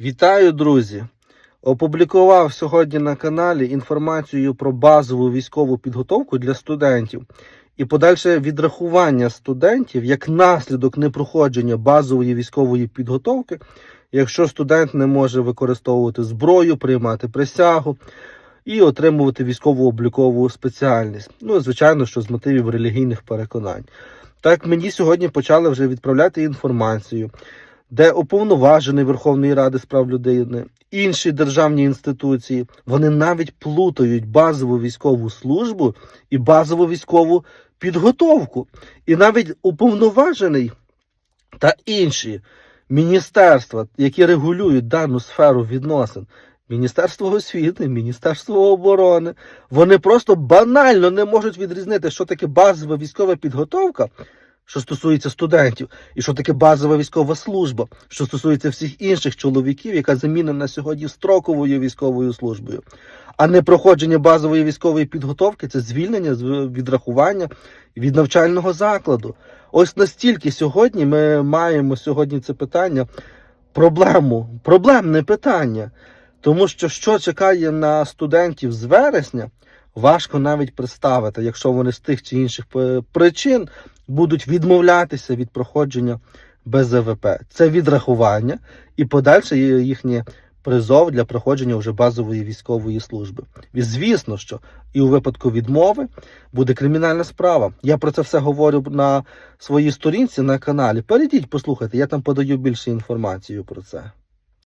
Вітаю, друзі! Опублікував сьогодні на каналі інформацію про базову військову підготовку для студентів і подальше відрахування студентів як наслідок непроходження базової військової підготовки, якщо студент не може використовувати зброю, приймати присягу і отримувати військово облікову спеціальність. Ну, звичайно, що з мотивів релігійних переконань. Так мені сьогодні почали вже відправляти інформацію де уповноважений Верховної Ради з прав людини, інші державні інституції, вони навіть плутають базову військову службу і базову військову підготовку. І навіть уповноважений та інші міністерства, які регулюють дану сферу відносин. Міністерство освіти, Міністерство оборони, вони просто банально не можуть відрізнити, що таке базова військова підготовка, що стосується студентів, і що таке базова військова служба, що стосується всіх інших чоловіків, яка замінена сьогодні строковою військовою службою. А не проходження базової військової підготовки це звільнення з відрахування від навчального закладу. Ось настільки сьогодні ми маємо сьогодні це питання, проблему, проблемне питання. Тому що що чекає на студентів з вересня, важко навіть представити, якщо вони з тих чи інших е, причин будуть відмовлятися від проходження БЗВП. Це відрахування і подальше їхнє призов для проходження вже базової військової служби. І звісно, що і у випадку відмови буде кримінальна справа. Я про це все говорю на своїй сторінці на каналі. Перейдіть, послухайте, я там подаю більше інформацію про це.